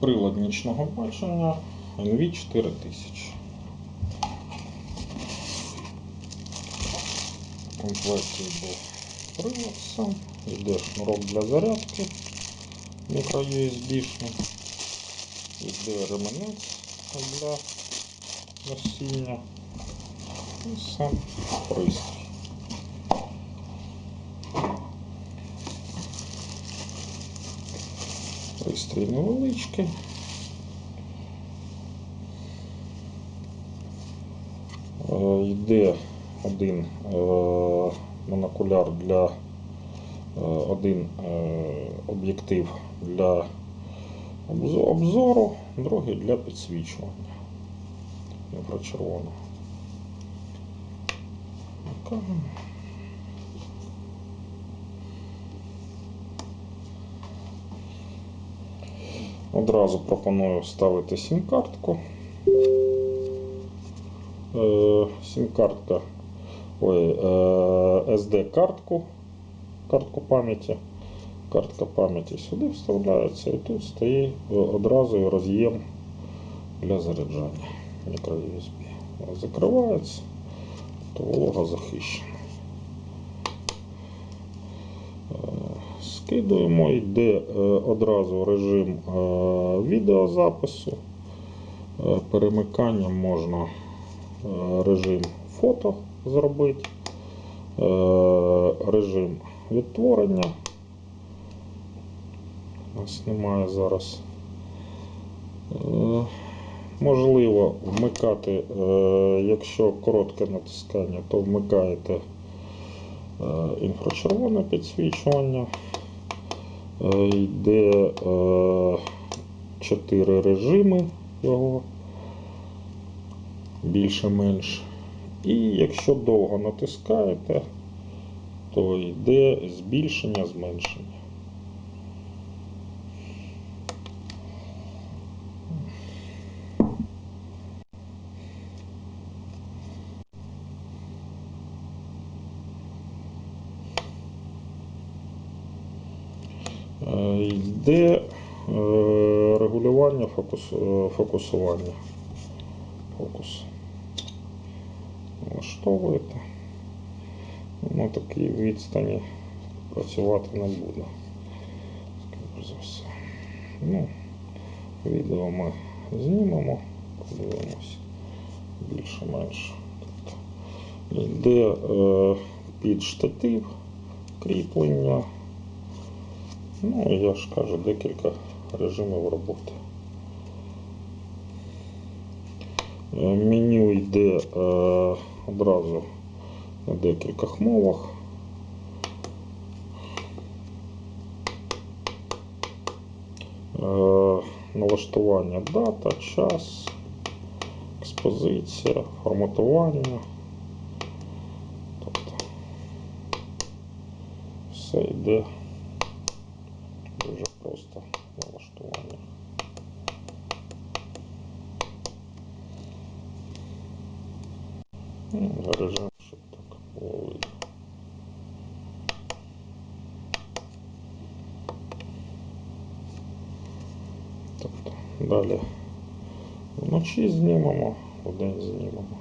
Прилад нічного бачення NV4000. В комплекті йде прилад сам, йде шнурок для зарядки мікро-USB-шний, йде ремінець для носіння і сам пристрій. Пристрій невеличкий. Е, Йде один е, монокуляр для е, один об'єктив для обзо- обзору, другий для підсвічування інфрачервоного. Одразу пропоную вставити сім-картку. Е, Сім-картка, ой, е, SD-картку, картку пам'яті. Картка пам'яті сюди вставляється і тут е, одразу роз'єм для заряджання мікро-USB. Закривається, то волога захищена. Е, Скидуємо, йде е, одразу режим е, відеозапису. Е, Перемиканням можна режим фото зробити, режим відтворення. У нас немає зараз. Можливо вмикати, якщо коротке натискання, то вмикаєте інфрачервоне підсвічування. Е, Йде 4 режими його більше-менш. І якщо довго натискаєте, то йде збільшення, зменшення. Йде е, регулювання фокус, е, фокусування. Фокус. Влаштовуєте. На такій відстані працювати не буде. За все. Ну, відео ми знімемо, подивимось більше-менше. Тобто йде е, під штатив кріплення. Ну, я ж кажу, декілька режимів роботи. Е, Меню йде е, одразу на декількох мовах. Е, Налаштування дата, час, експозиція, форматування. Тобто все йде просто налаштування. Ну, Режим, щоб так було видно. Тобто далі вночі знімемо, вдень знімемо.